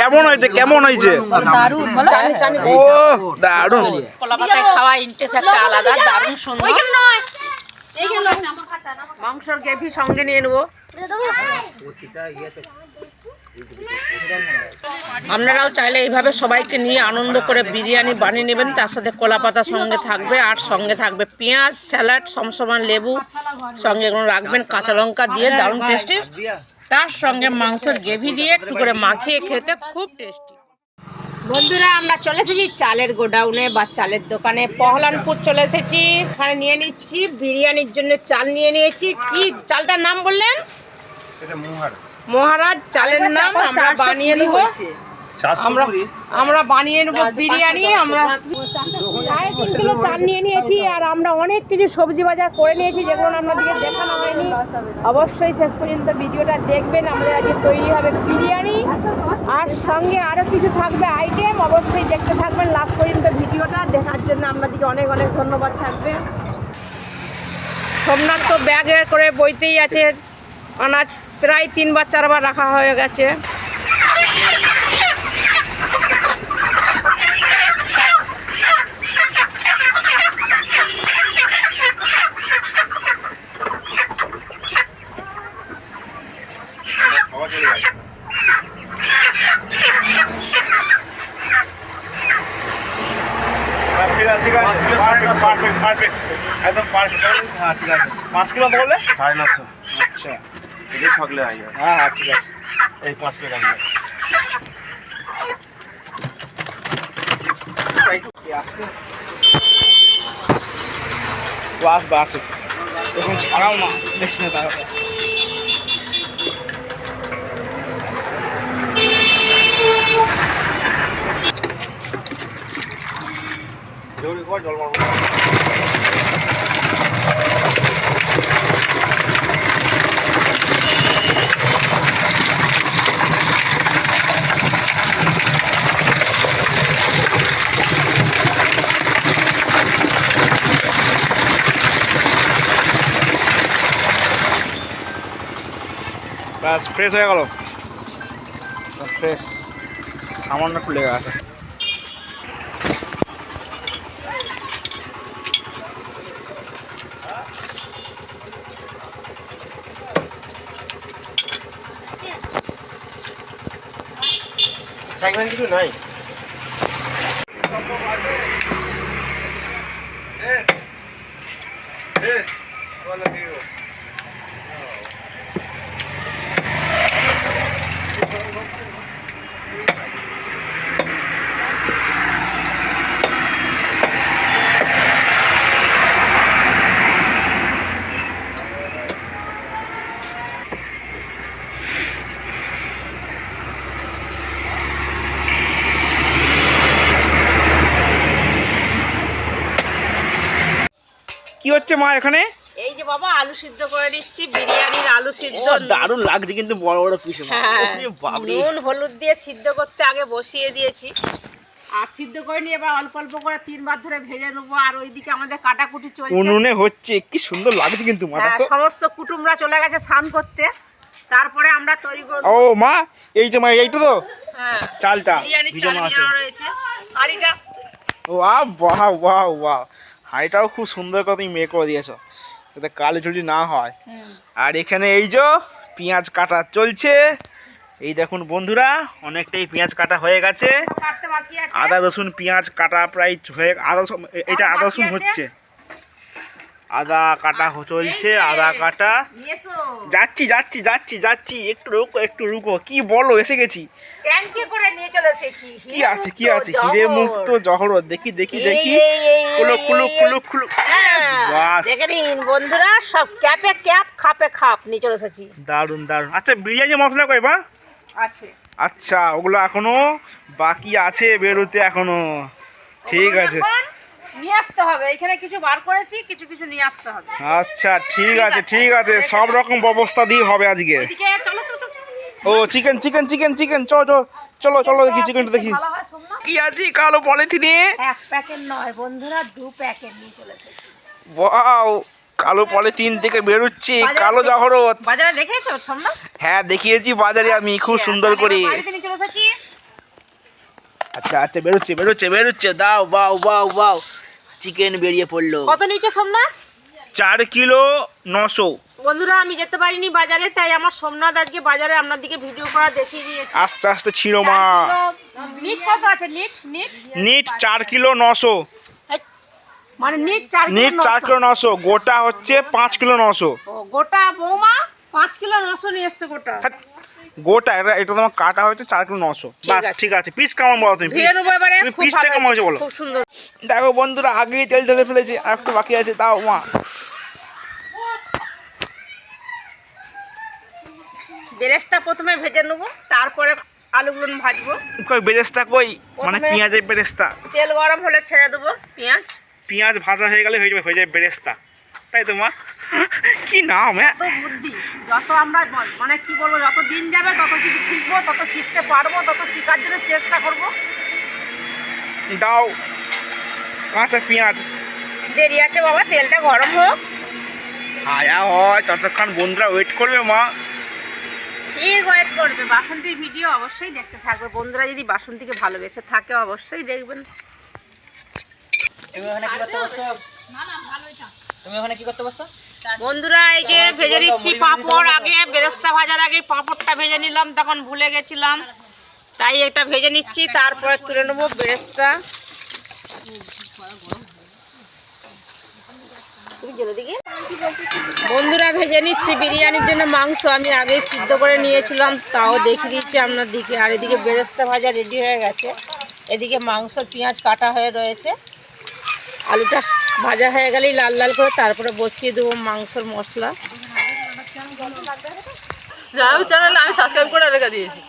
কেমন হয়েছে? কেমন হয়েছে? ও দারুণ। কলা খাওয়া ইন্টারেস্ট একটা আলাদা দারুণ সুন্দর। মাংসর গ্রেভি সঙ্গে নিয়ে নেব। আপনারাও চাইলে এইভাবে সবাইকে নিয়ে আনন্দ করে বিরিয়ানি বানিয়ে নেবেন। তার সাথে কলা পাতা সঙ্গে থাকবে আর সঙ্গে থাকবে পেঁয়াজ স্যালাড সমসমান লেবু সঙ্গে রাখবেন কাঁচা লঙ্কা দিয়ে দারুণ টেস্টি। তার সঙ্গে মাংসের গ্রেভি দিয়ে একটু করে মাখিয়ে খেতে খুব টেস্টি। বন্ধুরা আমরা চলে এসেছি চালের গোডাউনে বা চালের দোকানে। পহলানপুর চলে এসেছি। এখানে নিয়ে নিচ্ছি বিরিয়ানির জন্য চাল নিয়ে নিয়েছি। কি? চালটার নাম বললেন? মহারাজ। চালের নাম আমরা বানিয়ে নেব আমরা আমরা বানিয়ে নেব বিরিয়ানি আমরা সাড়ে তিন কিলো চাল নিয়ে নিয়েছি আর আমরা অনেক কিছু সবজি বাজার করে নিয়েছি যেগুলো আপনাদেরকে দেখানো হয়নি। অবশ্যই শেষ পর্যন্ত ভিডিওটা দেখবেন আমাদের আজকে তৈরি হবে বিরিয়ানি। আর সঙ্গে আরও কিছু থাকবে আইটেম অবশ্যই দেখতে থাকবেন। লাস্ট পর্যন্ত ভিডিওটা দেখার জন্য আপনাদেরকে অনেক অনেক ধন্যবাদ থাকবে। সোমনাথ তো ব্যাগে করে বইতেই আছে আনাজ প্রায় তিনবার চারবার রাখা হয়ে গেছে ঠিক আছে ঠিক আছে পারফেক্ট পারফেক্ট একদম পারফেক্ট হ্যাঁ ঠিক আছে। পাঁচ কিলো বললে? সাড়ে নশো। আচ্ছা। এটা ছকলে আইবে হ্যাঁ হ্যাঁ ঠিক আছে। এই পাঁচ কিলো দাম। বাস বাস এখন ছাড়াও না বেশি না তাহলে জলদি কর জল মারবো ব্যাস ফ্রেশ হয়ে গেল ফ্রেশ সামান্য একটু লেগে আছে কিছু নাই কি হচ্ছে মা এখানে? এই যে বাবা আলু সিদ্ধ করে নিচ্ছি বিরিয়ানির আলু সিদ্ধ। দারুণ লাগছে কিন্তু বড় বড় পিস হ্যাঁ, বাবরে নুন হলুদ দিয়ে সিদ্ধ করতে আগে বসিয়ে দিয়েছি। আর সিদ্ধ করে নিয়ে এবার অল্প অল্প করে তিনবার ধরে ভেজে নেব। আর ওইদিকে আমাদের কাটাকুটি চলছে। উনুনে হচ্ছে। কি সুন্দর লাগছে কিন্তু হ্যাঁ, সমস্ত কুটুমরা চলে গেছে স্নান করতে। তারপরে আমরা তৈরি করব। ও মা এই যে মা এইটা তো হ্যাঁ চালটা ভিজানো আছে। রয়েছে। হাঁড়িটা ও আ বাহ বাহ বাহ। হাঁড়িটাও খুব সুন্দর করে তুমি মেয়ে করে দিয়েছ যাতে কালো ঝুলি না হয়। আর এখানে এই যে পেঁয়াজ কাটা চলছে। এই দেখুন বন্ধুরা অনেকটাই পেঁয়াজ কাটা হয়ে গেছে। আদা রসুন পেঁয়াজ কাটা প্রায় হয়ে আদা এটা আদা রসুন হচ্ছে। আদা কাটা চলছে আদা কাটা। যাচ্ছি যাচ্ছি যাচ্ছি যাচ্ছি একটু রুকো একটু রুকো। কি বলো এসে গেছি। ট্যাঙ্কি করে নিয়ে চলে এসেছি। কি আছে কি আছে? হিরে মুক্ত জহরত দেখি দেখি দেখি। হ্যাঁ, বাস। দেখে নিন বন্ধুরা সব ক্যাপে ক্যাপ খাপে খাপ নিয়ে চলে এসেছি। দারুণ দারুণ আচ্ছা বিরিয়ানি মশলা কই বা আছে। আচ্ছা ওগুলো এখনও বাকি আছে বেরোতে এখনও। ঠিক আছে। নিয়ে আসতে হবে। এখানে কিছু বার করেছি কিছু কিছু নিয়ে আসতে হবে। আচ্ছা ঠিক আছে ঠিক আছে। সব রকম ব্যবস্থা দিয়ে হবে আজকে। ও চিকেন চিকেন চিকেন চিকেন। চলো চলো চলো চলো দেখি চিকেনটা দেখি। কি আছে কালো পলিথিনে? এক প্যাকেট নয় বন্ধুরা দু প্যাকেট নিয়ে চলে এসেছি। ওয়াও কালো পলে তিন থেকে বেরোচ্ছি কালো জহরত বাজারে দেখেছ হ্যাঁ দেখিয়েছি বাজারে আমি খুব সুন্দর করে বাড়িতে নিয়ে চলে এসেছি আচ্ছা আচ্ছা বেরোচ্ছে বেরোচ্ছে বেরোচ্ছে। দাও বাও বাও বাও চিকেন বেরিয়ে পড়ল। কত নিচে সোমনাথ চার কিলো নশো। বন্ধুরা আমি যেতে পারিনি বাজারে তাই আমার সোমনাথ আজকে বাজারে আপনার দিকে ভিডিও করা দেখিয়ে দিয়েছে। আস্তে আস্তে ছিল মা। নিট কত আছে? নিট নিট নিট চার কিলো নশো। মানে নিট চার নিট কিলো চার নশো। কিলো নশো। গোটা হচ্ছে পাঁচ কিলো নশো। গোটা বৌমা পাঁচ কিলো নশো নিয়ে এসছে গোটা। গোটা এটা এটা তোমার কাটা হয়েছে চার কিলো নশো। বাস ঠিক আছে। পিস কেমন বলো তুমি? পিসটা কেমন হয়েছে বলো? খুব সুন্দর। দেখো বন্ধুরা আগেই তেল ঢেলে ফেলেছি আর একটু বাকি আছে তাও মা। বেরেস্তা প্রথমে ভেজে নেব তারপরে আলুগুলো ভাজবো। কই বেরেস্তা কই? মানে পেঁয়াজের বেরেস্তা। তেল গরম হলে ছেড়ে দেবো পেঁয়াজ। পেঁয়াজ ভাজা হয়ে গেলে হয়ে যাবে হয়ে যাবে বেরেস্তা। তাই তো মা? কি নাম হ্যাঁ? বুদ্ধি যত আমরা মানে কি বলব যত দিন যাবে তত কিছু শিখব তত শিখতে পারব তত শেখার জন্য চেষ্টা করব। দাও। কাঁচা পেঁয়াজ। দেরি আছে বাবা তেলটা গরম হোক। আয়া হয় ততক্ষণ বন্ধুরা ওয়েট করবে মা। ঠিক ওয়েট করবে বাসন্তীর ভিডিও অবশ্যই দেখতে থাকবে। বন্ধুরা যদি বাসন্তীকে ভালোবেসে থাকে অবশ্যই দেখবেন। তুমি ওখানে কি করতে বসছো? তুমি ওখানে কি করতে বসছো? বন্ধুরা এই যে ভেজে নিচ্ছি পাঁপড়। আগে বেরেস্তা ভাজার আগে পাঁপড়টা ভেজে নিলাম তখন ভুলে গেছিলাম। তাই এটা ভেজে নিচ্ছি তারপরে তুলে নেব বেরেস্তা। বন্ধুরা ভেজে নিচ্ছি বিরিয়ানির জন্য মাংস। আমি আগে সিদ্ধ করে নিয়েছিলাম তাও দেখিয়ে দিচ্ছি আপনার দিকে। আর এদিকে বেরেস্তা ভাজা রেডি হয়ে গেছে। এদিকে মাংস পেঁয়াজ কাটা হয়ে রয়েছে। আলুটা ভাজা হয়ে গেলেই লাল লাল করে তারপরে বসিয়ে দেবো মাংসর মশলা। যাও চ্যানেল আমি সাবস্ক্রাইব করে রেখে দিয়েছি।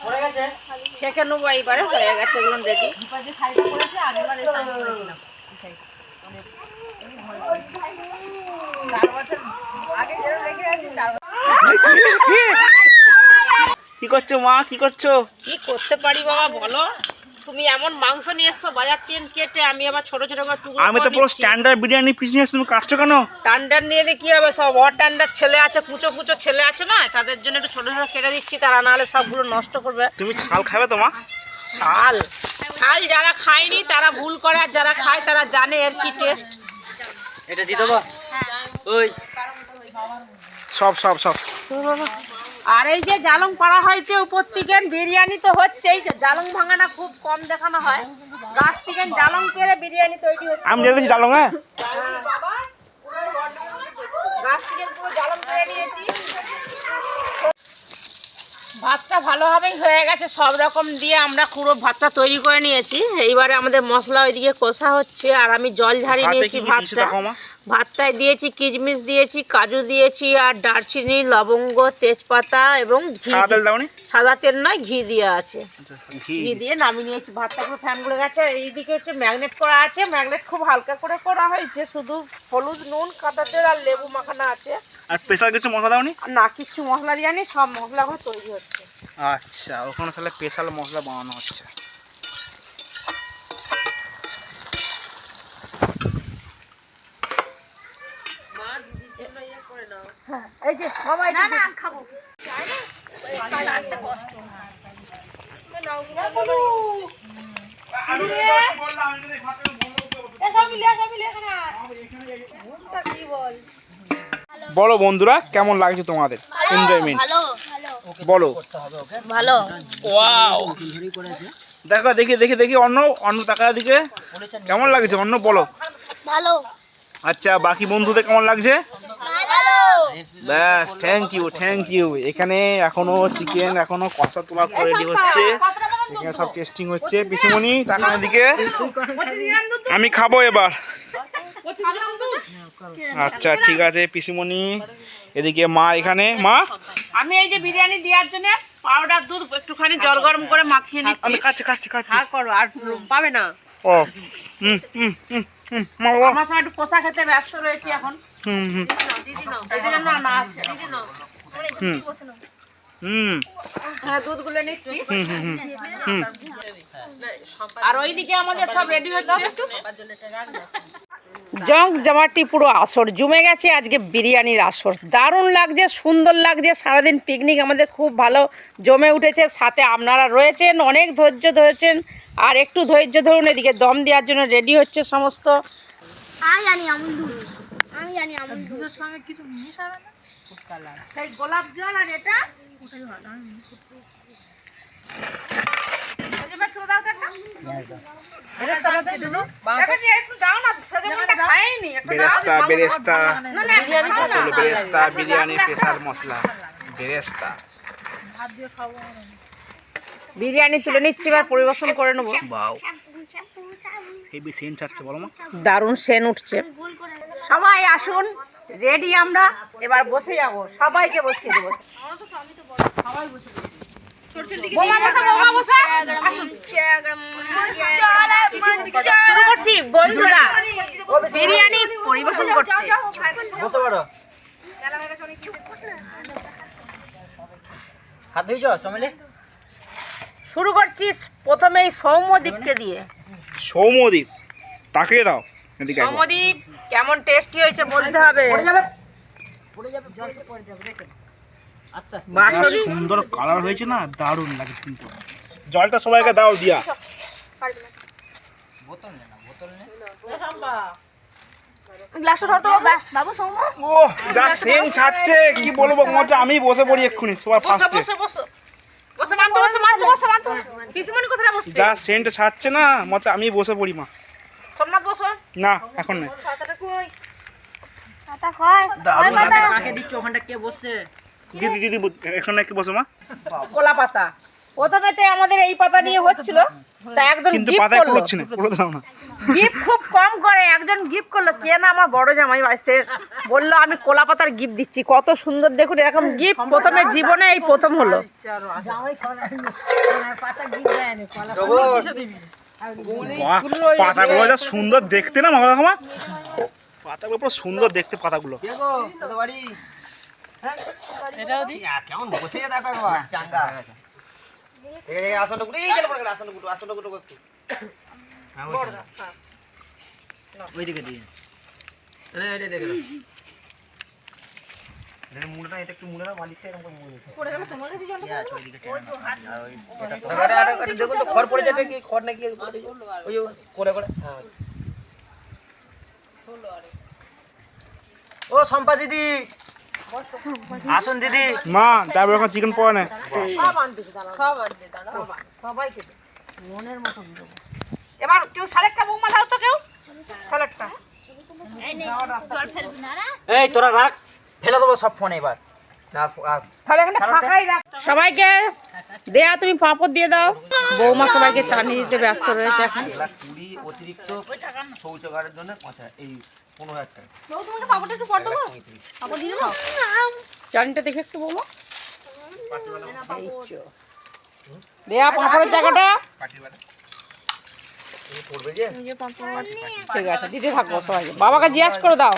নেব এইবারে হয়ে গেছে এগুলো রেডি কি করছ মা? কি করছ? কি করতে পারি বাবা বলো। তুমি এমন মাংস নিয়ে এসছো বাজার থেকে কেটে আমি আবার ছোট ছোট করে টুকরো আমি তো পুরো স্ট্যান্ডার্ড বিরিয়ানি পিস নিয়ে আসছি, তুমি কাটছো কেন? টান্ডার নিয়ে এলে কি হবে সব? অটান্ডার ছেলে আছে কুচো কুচো ছেলে আছে না? তাদের জন্য একটু ছোট ছোট কেটে দিচ্ছি তারা নাহলে সবগুলো নষ্ট করবে। তুমি ছাল খাবে তো মা? ছাল? ছাল যারা খায়নি তারা ভুল করে আর যারা খায় তারা জানে এর কি টেস্ট এটা দিয়ে দেবো? ওই। সব সব সব। আর এই যে জালং পাড়া হয়েছে উপর থেকে বিরিয়ানি তো হচ্ছেই। জালং ভাঙানা খুব কম দেখানো হয়। গাছ থেকে জালং পেরে বিরিয়ানি তৈরি হচ্ছে। আমি যেতেছি চালো হ্যাঁ। গাছ থেকে পুরো জালং পেরে নিয়েছি। ভাতটা ভালোভাবেই হয়ে গেছে সব রকম দিয়ে আমরা পুরো ভাতটা তৈরি করে নিয়েছি। এইবারে আমাদের মশলা ওইদিকে কষা হচ্ছে আর আমি জল ঝাড়িয়ে নিয়েছি ভাতটা। ভাতটায় দিয়েছি কিশমিশ দিয়েছি কাজু দিয়েছি আর দারচিনি লবঙ্গ তেজপাতা এবং ঘি সাদা তেল নয় ঘি দেওয়া আছে। ঘি ঘি। দিয়ে নামিয়ে নিয়েছি। ভাতটা পুরো ফ্যানগুলো গেছে। আর এইদিকে হচ্ছে ম্যাগনেট করা আছে। ম্যাগনেট খুব হালকা করে করা হয়েছে। শুধু হলুদ নুন কাঁচা তেল আর লেবু মাখানো আছে। আর স্পেশাল কিছু মশলা দাওনি? না কিছু মশলা দিয়ে সব মশলাগুলো তৈরি হচ্ছে। আচ্ছা ওখানে তাহলে স্পেশাল মশলা বানানো হচ্ছে। এই যে বাবা না না খাব। বলো বন্ধুরা কেমন লাগছে তোমাদের? এনজয়মেন্ট বলো। ভালো। ওয়াও দেখো দেখি দেখি দেখি অন্য অন্য টাকার দিকে। কেমন লাগছে অন্য বলো। ভালো। আচ্ছা বাকি বন্ধুদের কেমন লাগছে? ব্যাস থ্যাংক ইউ থ্যাংক ইউ এখানে এখনও চিকেন এখনও কষা তোলা করে রেডি হচ্ছে। এখানে সব টেস্টিং হচ্ছে। পিসিমণি তাকান দিকে আমি খাব এবার। আচ্ছা ঠিক আছে পিসিমণি। এদিকে মা এখানে। মা? আমি এই যে বিরিয়ানি দেওয়ার জন্য পাউডার দুধ একটুখানি জল গরম করে মাখিয়ে নিচ্ছি। আমি খাচ্ছি খাচ্ছি। খাচ্ছি করো আর পাবে না। ও হুম হুম হুম হুম আমার সঙ্গে একটু খেতে ব্যস্ত রয়েছি এখন। হুম হুম। না হুম। হুম। হ্যাঁ দুধগুলো নিচ্ছি। হুম হুম হুম হুম। আর ওইদিকে আমাদের সব রেডি হচ্ছে। জঙ্ক জামাটি পুরো আসর জমে গেছে আজকে বিরিয়ানির আসর। দারুণ লাগছে সুন্দর লাগছে সারাদিন পিকনিক আমাদের খুব ভালো জমে উঠেছে। সাথে আপনারা রয়েছেন অনেক ধৈর্য ধরেছেন। আর একটু ধৈর্য ধরুন এদিকে দম দেওয়ার জন্য রেডি হচ্ছে সমস্ত গোলাপ জল আর এটা বেরেস্তা বেরেস্তা আসলে বেরেস্তা বিরিয়ানি স্পেশাল মশলা বেরেস্তা বিরিয়ানি তুলে নিচ্ছি এবার পরিবেশন করে নেব। হেভি বলো মা। দারুণ সেন উঠছে। সবাই আসুন রেডি আমরা। এবার বসে যাব সবাইকে বসিয়ে দেবো। বোমা বসা, বোমা বসা। আসুন। শুরু করছি বন্ধুরা। বিরিয়ানি পরিবেশন করতে। বসে পড়ো হাত ধুইছ সমিলে? শুরু করছি প্রথমেই সৌম্যদীপকে দিয়ে। সৌমদ্বীপ তাকে দাও। সৌম্যদীপ কেমন টেস্টি হয়েছে বলতে হবে। আস্তে আস্তে। যা সুন্দর কালার হয়েছে না দারুণ লাগে কিন্তু। জলটা সবাইকে দাও দিয়া। বোতল নে না বোতল নে। গ্লাসটা ধর তো। বাবু সৌম ও যা সেন ছাড়ছে কি বলব মজা আমি বসে পড়ি এক্ষুনি সবার বসো ফার্স্টে বসো বসো। যা সেন্ট ছাড়ছে না মতে আমি বসে পড়ি মা। সোমনাথ বসো। না এখন না দিদি দিদি বসো মা? কলা পাতা। প্রথমেতে আমাদের এই পাতা নিয়ে হচ্ছিল তা একজন কিন্তু পাতায় না দাও না। গিফট খুব কম করে একজন গিফট করল কে না আমার বড় জামাই সে বলল আমি কলা পাতার গিফট দিচ্ছি কত সুন্দর দেখুন এরকম গিফট প্রথমে জীবনে এই প্রথম হলো। পাতাগুলো যা সুন্দর দেখতে না মামা মামা পাতাগুলো পুরো সুন্দর দেখতে পাতাগুলো। কেমন বসে দেখো চাঙ্গা। ওইদিকে দিয়ে আরে দেখে দাও এটা মুড়টা এটা একটু মুড়ে মালিকটা এরকম মুড়ে পড়ে গেল তোমার কাছে জলটা আছে ওইদিকে এটা আরে আরে দেখুন তো খড় পড়ে যাবে কি খড় নাকি ওই করে করে হ্যাঁ ও সম্পা দিদি আসুন দিদি মা যাবে ওখানে চিকেন পাওয়া না সবাইকে মনের মতো এবার কেউ স্যালেডটা বৌমা দাও তো কেউ স্যালেডটা এই তোরা রাখ। ফেলে দেবো সব ফোন এবার। সবাইকে দেয়া তুমি পাঁপড় দিয়ে দাও। বৌমা সবাইকে চাটনি দিতে ব্যস্ত রয়েছে এখন। অতিরিক্ত শৌচাগারের জন্য এই দেখে একটু বৌমা। দেয়া পাঁপড়ের জায়গাটা। ঠিক আছে দিতে থাকব সবাইকে। বাবাকে জিজ্ঞাস করে দাও।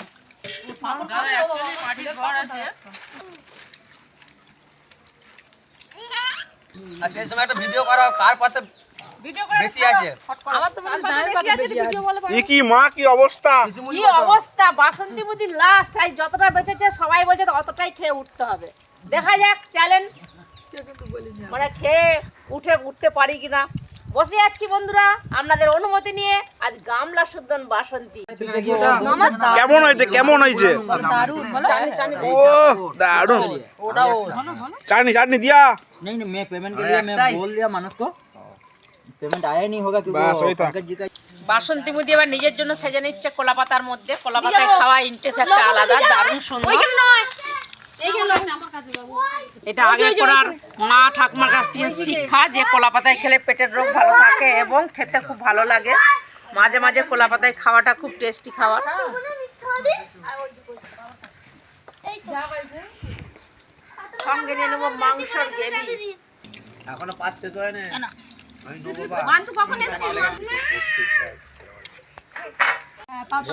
আচ্ছা এই সময় একটা ভিডিও করো কার পাতে বেশি আছে? কি মা কি অবস্থা? কি অবস্থা? বাসন্তী বুদ্ধি লাস্ট এই যতটা বেঁচেছে সবাই বলছে অতটাই খেয়ে উঠতে হবে। দেখা যাক চ্যালেঞ্জ মানে খেয়ে উঠে উঠতে পারি কিনা। বসে যাচ্ছি বন্ধুরা আপনাদের অনুমতি নিয়ে আজ গামলা সুদ্দন বাসন্তী কেমন হয়েছে কেমন হয়েছে চানি চানি ও দারুন ওটাও চাটনি চাটনি দিয়া नहीं नहीं मैं पेमेंट के लिए मैं बोल दिया मानस को पेमेंट आया नहीं होगा क्योंकि बस वो वही था। पंकज जी का বাসন্তী বুদ্ধি এবার নিজের জন্য সেজে নিচ্ছে কলা পাতার মধ্যে কলা পাতায় খাওয়া ইন্টারেস্ট একটা আলাদা দারুণ সুন্দর এটা আগে করার মা ঠাকুমার কাছ থেকে শিক্ষা যে কলা পাতায় খেলে পেটের রোগ ভালো থাকে এবং খেতে খুব ভালো লাগে। মাঝে মাঝে কলা পাতায় খাওয়াটা খুব টেস্টি খাওয়া। সঙ্গে নিয়ে নেব মাংসর গ্রেভি। এখনও পাচ্ছে তো না।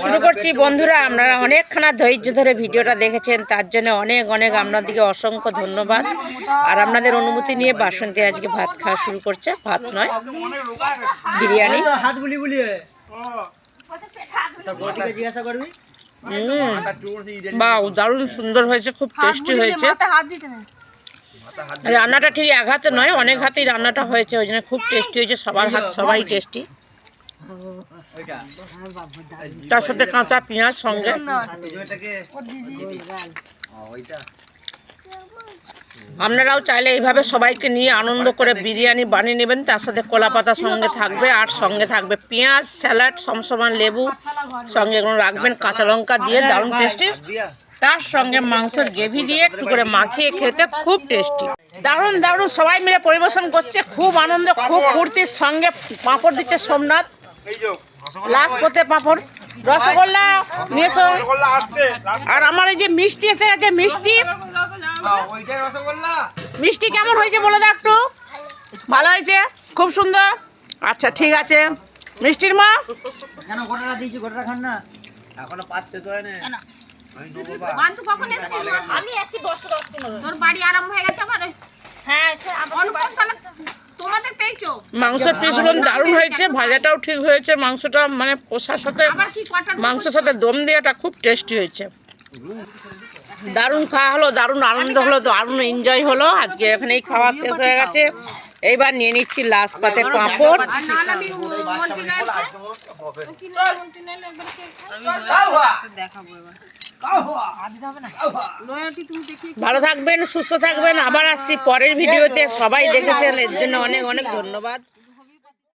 শুরু করছি বন্ধুরা আপনারা অনেকখানা ধৈর্য ধরে ভিডিওটা দেখেছেন তার জন্য অনেক অনেক আপনাদেরকে অসংখ্য ধন্যবাদ। আর আপনাদের অনুমতি নিয়ে বাসন্তী আজকে ভাত খাওয়া শুরু করছে ভাত নয় বিরিয়ানি। দারুণ সুন্দর হয়েছে খুব টেস্টি হয়েছে। রান্নাটা ঠিক এক হাতে নয় অনেক হাতেই রান্নাটা হয়েছে ওই জন্য খুব টেস্টি হয়েছে সবার হাত সবাই টেস্টি তার সাথে কাঁচা পেঁয়াজ সঙ্গে। আপনারাও চাইলে এইভাবে সবাইকে নিয়ে আনন্দ করে বিরিয়ানি বানিয়ে নেবেন। তার সাথে কলা পাতা সঙ্গে থাকবে আর সঙ্গে থাকবে পেঁয়াজ, স্যালাড, সমসমান লেবু সঙ্গে রাখবেন, কাঁচা লঙ্কা দিয়ে দারুণ টেস্টি তার সঙ্গে মাংসের গ্রেভি দিয়ে একটু করে মাখিয়ে খেতে খুব টেস্টি দারুণ দারুণ, সবাই মিলে পরিবেশন করছে, খুব আনন্দ, খুব ফুর্তির সঙ্গে পাঁপড় দিচ্ছে সোমনাথ। লাস্ট করতে পাঁপড়? রসগোল্লা নিয়ে এসো আর আমার এই যে মিষ্টি এসে গেছে মিষ্টি। মিষ্টি কেমন হয়েছে বলে দাও একটু। ভালো হয়েছে? খুব সুন্দর। আচ্ছা ঠিক আছে। মিষ্টির মা? কেন গোটাটা দিয়েছি? গোটাটা খান না। এখনও পাচ্ছে তো আমি এসেছি। দশটা দশ পনেরো। তোর বাড়ি আরম্ভ হয়ে গেছে আমার হ্যাঁ অনুপম তাহলে তোমাদের পেয়েছ মাংসের পিসগুলো দারুণ হয়েছে ভাজাটাও ঠিক হয়েছে মাংসটা মানে কষার সাথে মাংসের সাথে দম দেওয়াটা খুব টেস্টি হয়েছে দারুণ খাওয়া হলো দারুণ আনন্দ হলো দারুণ এনজয় হলো আজকে এখানেই খাওয়া শেষ হয়ে গেছে এইবার নিয়ে নিচ্ছি লাস্ট পাতে পাঁপড় আর না ভালো থাকবেন, সুস্থ থাকবেন। আবার আসছি পরের ভিডিওতে। সবাই দেখেছেন, এর জন্য অনেক অনেক ধন্যবাদ।